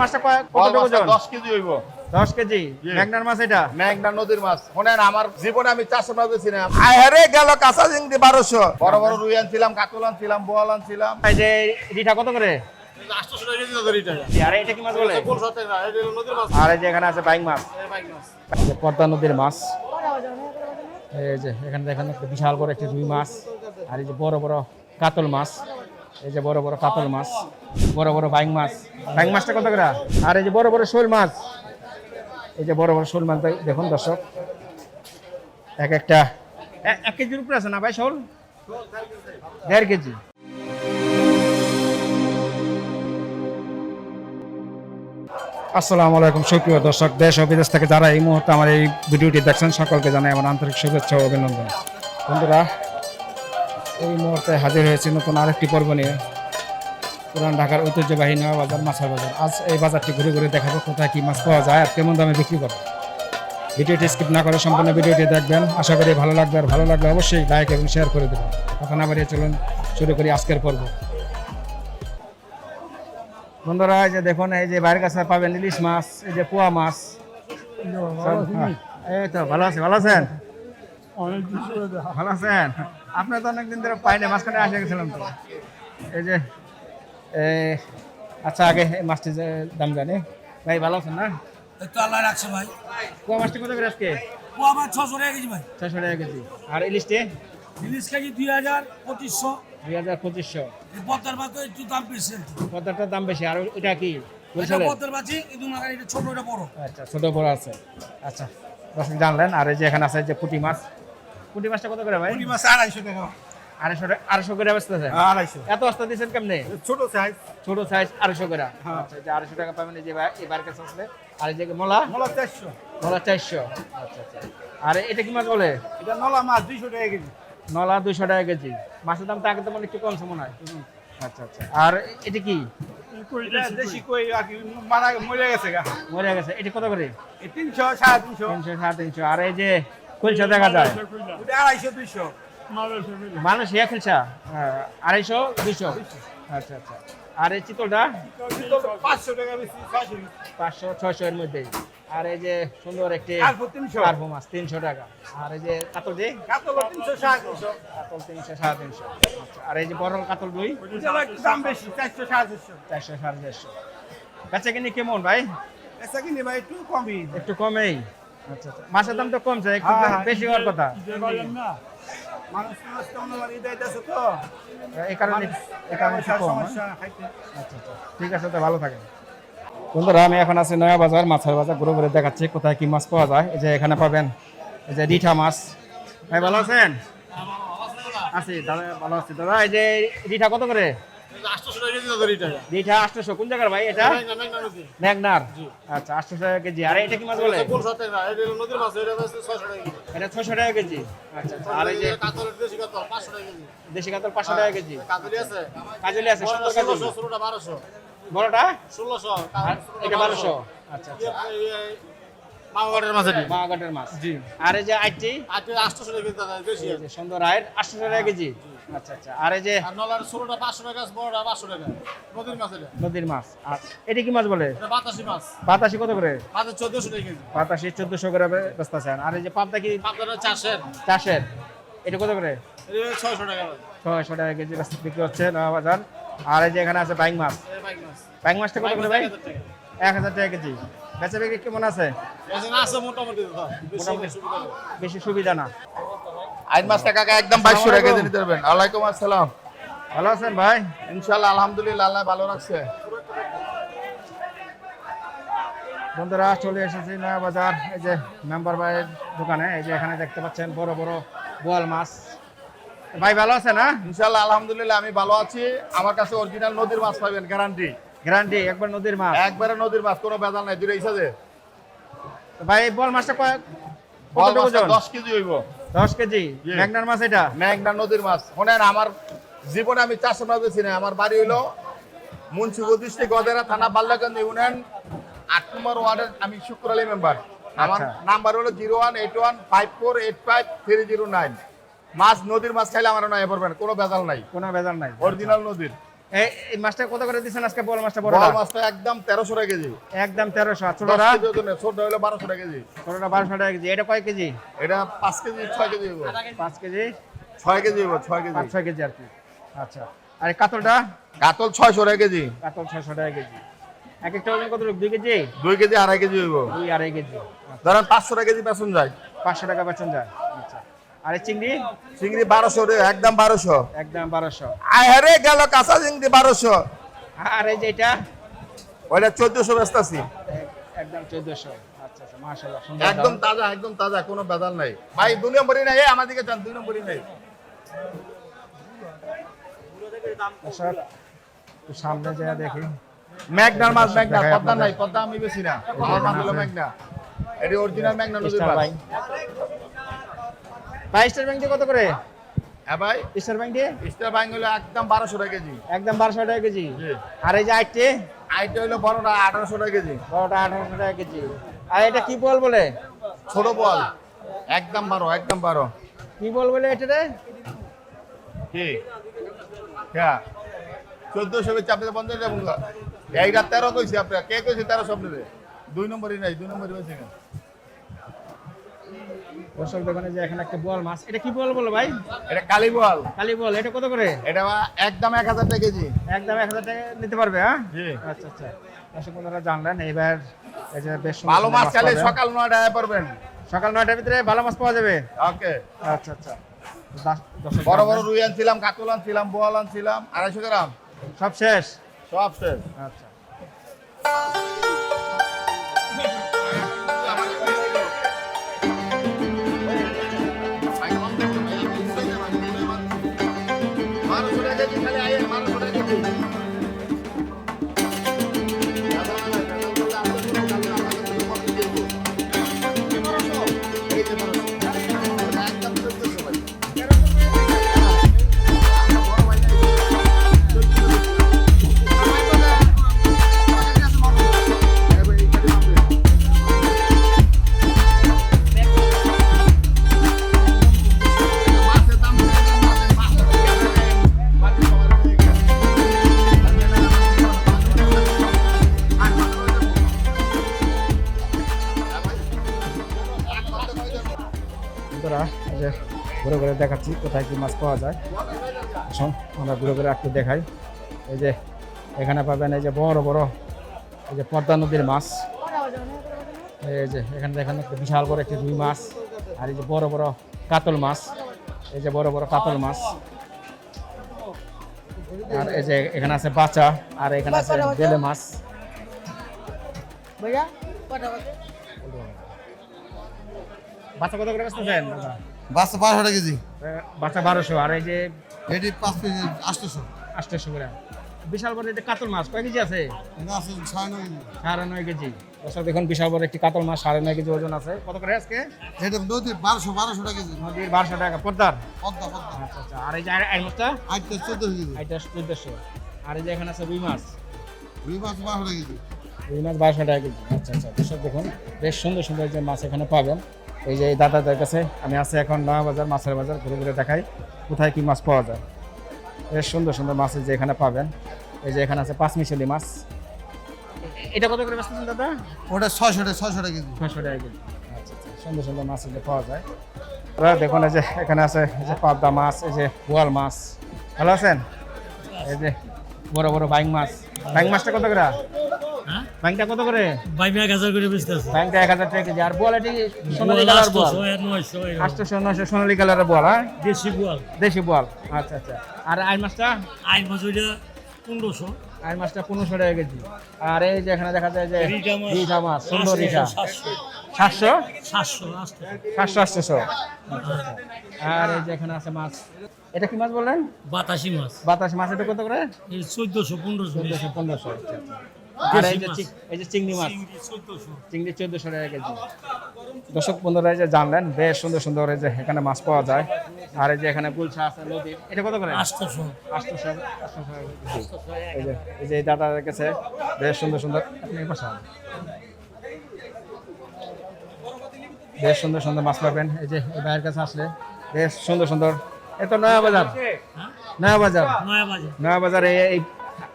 মাছটা কতটুকু ওজন? দশ কেজি হইব। দশ কেজি? ম্যাগনার মাছ এটা? মেঘনা নদীর মাছ। শোনেন আমার জীবনে আমি চারশো মাছ বেছি না আহারে গেল কাঁচা চিংড়ি বারোশো। বড় বড় রুই আনছিলাম কাতল আনছিলাম বোয়াল আনছিলাম। এই যে রিঠা কত করে? আটশো টাকা কেজি দাদা এটা আর এটা কি মাছ বলে? নদীর মাছ। আর এই যে এখানে আছে বাইং মাছ। পদ্মা নদীর মাছ। এই যে এখানে দেখেন বিশাল বড় একটি রুই মাছ। আর এই যে বড় বড় কাতল মাছ এই যে বড় বড় কাতল মাছ বড় বড় বাইং মাছ। বাইং মাছটা কত করে? আর এই যে বড় বড় শোল মাছ। এই যে বড় বড় শোল মাছ দেখুন দর্শক। এক একটা। এক কেজির উপরে আছে না ভাই শোল? দেড় কেজি। আসসালামু আলাইকুম সুপ্রিয় দর্শক দেশ ও বিদেশ থেকে যারা এই মুহূর্তে আমার এই ভিডিওটি দেখছেন সকলকে জানাই আমার আন্তরিক শুভেচ্ছা ও অভিনন্দন। বন্ধুরা এই মুহূর্তে হাজির হয়েছে নতুন আরেকটি পর্ব নিয়ে। পুরান ঢাকার ঐতিহ্যবাহী নয়া বাজার মাছের বাজার। আজ এই বাজারটি ঘুরে ঘুরে দেখাবো কোথায় কি মাছ পাওয়া যায় আর কেমন দামে বিক্রি করে। ভিডিওটি স্কিপ না করে সম্পূর্ণ ভিডিওটি দেখবেন। আশা করি ভালো লাগবে। আর ভালো লাগলে অবশ্যই লাইক এবং শেয়ার করে দেবেন। কথা না বাড়িয়ে চলুন শুরু করি আজকের পর্ব। বন্ধুরা এই যে দেখুন এই যে বাইরের কাছে পাবেন ইলিশ মাছ এই যে পোয়া মাছ। হ্যাঁ, এই তো ভালো আছে ভালো আছেন? ভালো আছেন? আপনি তো অনেকদিন ধরে পাইনি মাঝখানে আসে গেছিলাম তো। এই যে আচ্ছা আগে এই মাছটি যে দাম জানি। ভাই ভালো আছেন না? তো আল্লাহ রাখছে ভাই। পোয়া মাছটি কত করে আজকে? আমার ছশো টাকা কেজি ভাই। ছয়শো টাকা কেজি। আর ইলিশটি? ইলিশ কেজি দুই হাজার পঁচিশশো। দুই হাজার পঁচিশশো। পদ্মার মাছ তো একটু দাম বেশি পদ্মারটার দাম বেশি। আর কি? এটা মাছি এটা ছোট বড়। আচ্ছা ছোট বড় আছে। আচ্ছা দর্শক জানলেন। আর এই যে এখানে আছে যে পুঁটি মাছ পুঁটি মাছটা কত করে ভাই? মাছ আড়াইশো টাকা। আড়াইশো আড়াইশো করে বেচতে আছে? আড়াইশো। এত অস্তা দিচ্ছেন কেমনে? ছোট সাইজ ছোট সাইজ আড়াইশো করে। আচ্ছা আড়াইশো টাকা পাবেন যে ভাই- কাছে আসলে। আর এই যে মোলা? চারশো। মোলা চারশো। আচ্ছা আচ্ছা। আর এটা কি মাছ বলে? এটা নলা মাছ দুইশো টাকা কেজি। নলা দুইশো টাকা কেজি। মাছের দাম তো আগে তো মনে একটু কমছে মনে হয়। আচ্ছা আচ্ছা। আর এটা কি? মারা মরে গেছে মরে গেছে। এটা কত করে? তিনশো সাড়ে তিনশো। তিনশো সাড়ে তিনশো। আর এই যে কুলসা দেখা যায়। আড়াইশো দুইশো। মানুষ ইয়া খেলছা? আড়াইশো দুইশো? আচ্ছা আচ্ছা। আর এই চিতলটা? পাঁচশো টাকা ছয়শো। পাঁচশো ছয়শো এর মধ্যে আর এই যে সুন্দর একটি কার্পো মাছ তিনশো টাকা। আর এই যে কাতল যে কাতল তিনশো সাড়ে তিনশো। কাতল তিনশো সাড়ে তিনশো। আচ্ছা আর এই যে বড় কাতল দুই? দাম বেশি চারশো সাড়ে চারশো। চারশো সাড়ে চারশো। বেচা কিনি কেমন ভাই? এসা কিনে ভাই একটু কমই। একটু কমেই। আচ্ছা আচ্ছা। মাছের দাম তো কমছে একটু হ্যাঁ, হ্যাঁ। বেশি হওয়ার কথা। এই কারণে এই হ্যাঁ? আচ্ছা আচ্ছা। ঠিক আছে তো ভালো থাকেন। বন্ধুরা আমি এখন আছি নয়া বাজার মাছের বাজার ঘুরে ঘুরে দেখাচ্ছি কোথায় কি মাছ পাওয়া যায়। এই যে এখানে পাবেন এই যে রিঠা মাছ। ভাই ভালো আছেন? আছি দাদা ভালো আছি। দাদা এই যে রিঠা কত করে? এটা কোন জায়গার ভাই এটা? আচ্ছা আটশো টাকা কেজি। আর এটা কি মাছ বলে? এটা ছয়শো টাকা কেজি। এটা ছশো টাকা কেজি আচ্ছা আচ্ছা। আর এই যে দেশি কাতল পাঁচশো টাকা কেজি। কাতলি আছে। কাজলি আছে সুন্দর কাজলি ষোলোশো বড়টা? ষোলোশো এটা বারোশো। আচ্ছা মাছ এটি? মাঘাটের মাছ। জি। আর এই যে আইটি? টাকা কেজি বেশি সুন্দর আয়ের আটশো টাকা কেজি। আচ্ছা আচ্ছা। আর এই যে নলার ষোলোটা পাঁচশো টাকা বড়টা পাঁচশো টাকা। নদীর মাছ এটা। নদীর মাছ। আর এটা কি মাছ বলে? এটা বাতাসি মাছ। বাতাসি কত করে? টাকা কেজি। বাতাসি করে আছেন আর এই যে পাবদা কি? পাবদাটা এটা কত করে? এটা টাকা কেজি বিক্রি হচ্ছে নয়া বাজার আর এই যে এখানে আছে বাইং মাছ। বাইক মাছ। বাইং মাছটা কত করে ভাই? এক হাজার টাকা। এক হাজার টাকা কেজি। বেচা বিক্রি কেমন আছে? আছে মোটামুটি বেশি সুবিধা নেই। বেশি সুবিধা না। আইন মাছটা কাকা একদম বাইশশো টাকা কেজি নিতে পারবেন। ওয়ালাইকুম আসসালাম। ভালো আছেন ভাই? ইনশাল্লাহ আলহামদুলিল্লাহ আল্লাহ ভালো রাখছে। বন্ধুরা চলে এসেছি নয়া বাজার। এই যে মেম্বার ভাইয়ের দোকানে এই যে এখানে দেখতে পাচ্ছেন বড় বড় বোয়াল মাছ। ভাই ভালো আছে না ইনশাল্লাহ আলহামদুলিল্লাহ আমি ভালো আছি। আমার কাছে অরিজিনাল নদীর মাছ পাবেন গ্যারান্টি গ্যারান্টি একবার নদীর মাছ। একবারে নদীর মাছ কোনো বেজাল নাই। দুটো তো ভাই বোয়াল মাছটা কয় কতটুকু ওজন? দশ কেজি হইব। দশ কেজি। ম্যাগনার মাছ এটা? মেঘনা নদীর মাছ। শোনেন আমার জীবনে আমি চারশো মাছ বেছি না আমার বাড়ি মুন্সিপুর ডিস্ট্রিক্ট গদেরা থানা বাল্লাগঞ্জ ইউনিয়ন আট নম্বর ওয়ার্ডের আমি মেম্বার। আমার আচ্ছা। নাম্বার হলো zero one eight one five four eight five three zero nine. মাছ নদীর মাছ খাইলে আমার নয় পড়বেন কোনো বেজাল নাই। কোনো বেজার নাই। অরিজিনাল নদীর। এই মাছটা কত করে দিচ্ছেন আজকে বল মাছটা বড় মাছটা একদম তেরোশো টাকা কেজি। একদম তেরোশো। আর দশ ছোটটা? ছোট হলো বারোশো টাকা কেজি। ছোটটা বারোশো টাকা কেজি। এটা কয় কেজি? এটা পাঁচ কেজি ছয় কেজি হইব। পাঁচ কেজি? ছয় কেজি হইব ছয় কেজি। পাঁচ ছয় কেজি আর কি। আচ্ছা। আর এই কাতলটা? কাতল ছয়শো টাকা কেজি। কাতল ছয়শো টাকা কেজি। এক একটা ওজন কত দুই কেজি? দুই কেজি আড়াই কেজি হইব। দুই আড়াই কেজি। ধরেন পাঁচশো টাকা কেজি বেসন যায়। পাঁচশো টাকা বেতন যায়। আর চিংড়ি? চিংড়ি বারোশো রে একদম বারোশো। একদম বারোশো। আহারে গেল কাঁচা চিংড়ি বারোশো। আর এই ওইটা চোদ্দশো ব্যস্ত আছি একদম চোদ্দশো। আচ্ছা আচ্ছা একদম তাজা একদম তাজা কোনো বেদাল নাই। ভাই দুই নম্বরই নাই আমার দিকে চান দুই নম্বরই নাই। সামনে যা দেখি। ম্যাগনার মাছ ম্যাগনা পদ্মা নাই পদ্মা আমি বেশি না। ম্যাগনা এটি অরিজিনাল ম্যাগনা নদীর ভাই স্টার ব্যাংক দিয়ে কত করে? হ্যাঁ ভাই। স্টার ব্যাংক দিয়ে? স্টার বাইং হলো একদম বারোশো টাকা কেজি। একদম বারোশো টাকা কেজি। আর এই যে আটটি আইটা হলো বড়টা আঠারোশো টাকা কেজি। বড়টা আঠারোশো টাকা কেজি। আর এটা কি বল বলে? ছোট বল। একদম বারো একদম বারো। কি বল বলে এটা রে কি? হ্যাঁ। চোদ্দশো বেচে আপনাদের বন্ধ হয়ে যাব এইটা তেরো কইছি আপনার। কে কইছে তেরো স্বপ্নে দুই নম্বরই নাই দুই নম্বরই বেশি না দর্শক দোকানে যে এখানে একটা বল মাছ। এটা কি বল বলো ভাই? এটা কালী বল কালি বল এটা কত করে? এটা একদম এক হাজার টাকা কেজি। একদম এক হাজার টাকা নিতে পারবে হ্যাঁ? জি। আচ্ছা আচ্ছা। দর্শক বন্ধুরা জানলেন এই যে বেশ ভালো মাছ খেলে সকাল নয়টায় পারবেন। সকাল নয়টার ভিতরে ভালো মাছ পাওয়া যাবে? ওকে। আচ্ছা আচ্ছা। বড় বড়। রুই আনছিলাম কাতল আনছিলাম বোয়াল আনছিলাম আড়াইশো গ্রাম। সব শেষ? সব শেষ। আচ্ছা। বারোশো ঘুরে ঘুরে দেখাচ্ছি কোথায় কি মাছ পাওয়া যায়। আসুন আমরা ঘুরে ঘুরে একটু দেখাই। এই যে এখানে পাবেন এই যে বড় বড় এই যে পদ্মা নদীর মাছ। এই যে এখানে দেখেন একটা বিশাল বড় একটি রুই মাছ আর এই যে বড় বড় কাতল মাছ। এই যে বড় বড় কাতল মাছ। আর এই যে এখানে আছে বাচা আর এখানে আছে বেলে মাছ। বাচ্চা কত করে বেচতেছেন? বাচ্চা বারোশো টাকা কেজি বাচ্চা বারোশো আর এই যে এটি পাঁচ কেজি আটশোশো। আটশোশো গ্রাম বিশাল বড় এটা কাতল মাছ কয় কেজি আছে? সাড়ে নয় কেজি। দর্শক দেখুন বিশাল বড় একটি কাতল মাছ সাড়ে নয় কেজি ওজন আছে। কত করে আজকে? এটা নদীর বারোশো বারোশো টাকা কেজি। নদীর বারোশো টাকা পদ্মার? পদ্মা পদ্মা। আচ্ছা আচ্ছা। আর এই যে এই মাছটা? আটটা চোদ্দশো কেজি। এটা চোদ্দশো। আর এই যে এখানে আছে রুই মাছ? রুই মাছ বারোশো টাকা কেজি। রুই মাছ বারোশো টাকা কেজি। আচ্ছা আচ্ছা। দেখুন বেশ সুন্দর সুন্দর যে মাছ এখানে পাবেন। এই যে এই দাদাদের কাছে আমি আছি এখন নয়া বাজার মাছের বাজার ঘুরে ঘুরে দেখাই কোথায় কি মাছ পাওয়া যায়। বেশ সুন্দর সুন্দর মাছ যে এখানে পাবেন। এই যে এখানে আছে পাঁচমিশালি মাছ। এটা কত করে বেচতেছেন দাদা? ওটা ছয়শো টাকা ছয়শো টাকা কেজি। ছয়শো টাকা কেজি। আচ্ছা আচ্ছা সুন্দর সুন্দর মাছ এগুলো পাওয়া যায়। এবার দেখুন এই যে এখানে আছে এই যে পাবদা মাছ এই যে বোয়াল মাছ। ভালো আছেন? এই যে বড় বড় বাইং মাছ। বাইং মাছটা কত করে? বাইংটা কত করে? এক হাজার করে বেচতে আছে। বাইংটা এক হাজার টাকা কেজি। আর বোয়াল এটি সোনালি কালার বোয়াল? আটশোশো নয়শো সোনালি কালারের বোয়াল হ্যাঁ? দেশি গোয়াল দেশি বোয়াল। আচ্ছা আচ্ছা। আর আই মাছটা? আইন মাছ ওইটা পনেরোশো। আই মাছটা পনেরোশো টাকা কেজি। আর এই যে এখানে দেখা যায় যে রিঠা মাছ। সুন্দর রিঠা। সাতশো। সাতশো? সাতশো আটশোশো। আর এই যে এখানে আছে মাছ। এটা কি মাছ বললেন? বাতাসি মাছ। বাতাস মাছ এটা কত করে? চোদ্দশো পনেরোশো। চোদ্দশো পনেরোশো। আর এই যে মাছ। চিং- এই যে চিংড়ি মাছ। চিংড়ি চোদ্দশো। টাকা কেজি। দর্শক বন্ধুরা এই যে জানলেন বেশ সুন্দর সুন্দর এই যে এখানে মাছ পাওয়া যায়। আর এই যে এখানে গুলশা আছে নদীর। এটা কত করে? আটশোশো আটশোশো। এই যে এই যে এই দাদার বেশ সুন্দর সুন্দর। বেশ সুন্দর সুন্দর মাছ পাবেন। এই যে ভাইয়ের কাছে আসলে বেশ সুন্দর সুন্দর। এ তো নয়া বাজার। নয়া বাজার। নয়া বাজার। নয়া বাজারে এই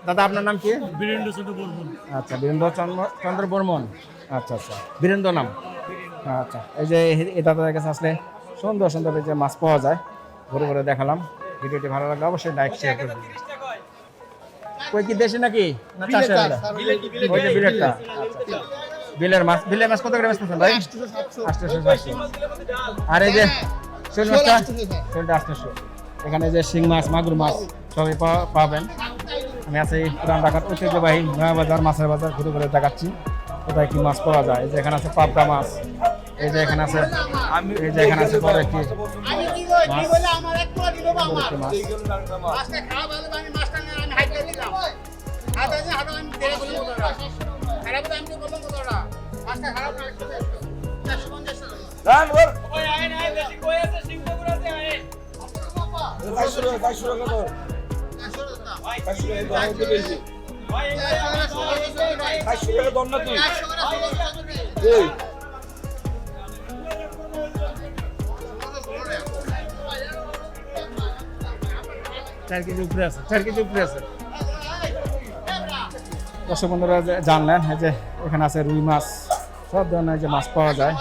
দাদা আপনার নাম কি? বীরেন্দ্র ছোট বলবন আচ্ছা বীরেন্দ্র চন্দ্র- চন্দ্র বর্মন। আচ্ছা আচ্ছা। বীরেন্দ্র নাম। আচ্ছা এই যে এই- দাদাদের কাছে আসলে সুন্দর সুন্দর এই যে মাছ পাওয়া যায় ঘুরে ঘুরে দেখালাম। ভিডিওটি ভালো লাগলে অবশ্যই লাইক শেয়ার করবেন। কই কি দেশি নাকি? না এটা? ওই যে বিলেটটা। বিলের মাছ বিলের মাছ কত করে বেচতেছেন ভাই? আটশোশো সাতশো। আর এই যে শোল মাছটা? শোলটা আটশোশো এখানে যে শিং মাছ মাগুর মাছ সবই পাবেন। আমি আছি পুরান ঢাকার ঐতিহ্যবাহী নয়া বাজার মাছের বাজার ঘুরে ঘুরে দেখাচ্ছি। কোথায় কি মাছ পাওয়া যায়? এই যে এখানে আছে পাবদা মাছ। এই যে এখানে আছে এই যে এখানে আছে বড় একটি আমি কি কই কি মাছ। চার কেজি উপরে আছে চার কেজি উপরে আছে। দর্শক বন্ধুরা যে জানলেন যে এখানে আছে রুই মাছ সব ধরনের যে মাছ পাওয়া যায়।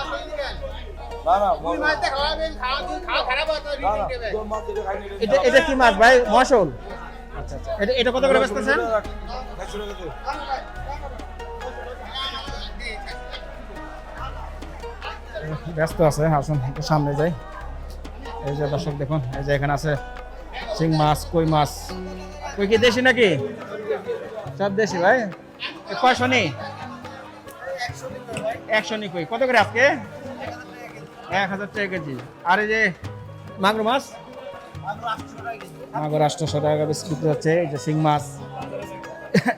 এটা কি মাছ ভাই? মশল আচ্ছা আচ্ছা। এটা কত করে বেচতেছেন? ব্যস্ত আছে, আসুন, একটু সামনে যাই। এই যে দর্শক, দেখুন, এই যে এখানে আছে চিং মাছ, কই মাছ। কই কি দেশি নাকি? সব দেশি ভাই। কয়শো নি একশো নি কই? কত করে আজকে? এক হাজার টাকা কেজি। আর এই যে মাগুর মাছ? মাগুর আটশোশো টাকা বেশি বিক্রি হচ্ছে এই যে শিং মাছ।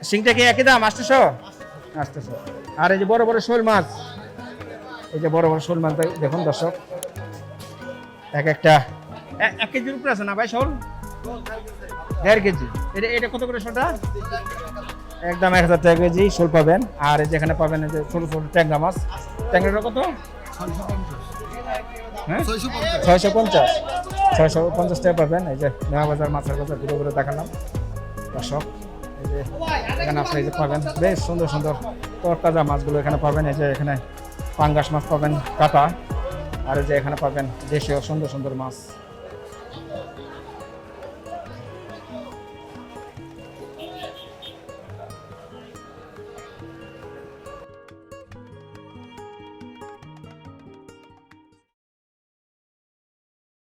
শিংটা কি একই দাম আটশোশো? আটশোশো। আর এই যে বড় বড় শোল মাছ এই যে বড় বড় শোল মাছ দেখুন দর্শক এক একটা। এক কেজির উপরে আছে না ভাই শোল? দেড় কেজি। এটা এটা কত করে শোলটা? একদম এক হাজার টাকা কেজি শোল পাবেন। আর এই যেখানে পাবেন এই যে ছোট ছোট ট্যাংরা মাছ। ট্যাংরাটা কত? হ্যাঁ? ছয়শো পঞ্চাশ। ছয়শো পঞ্চাশ টাকা পাবেন। এই যে নয়া বাজার, মাছের বাজার, ঘুরে ঘুরে দেখালাম। দর্শক, এই যে এখানে আপনি যে পাবেন। বেশ সুন্দর সুন্দর তরতাজা মাছগুলো এখানে পাবেন। এই যে এখানে পাঙ্গাস মাছ পাবেন, কাটা। আর যে এখানে পাবেন দেশীয় সুন্দর সুন্দর মাছ।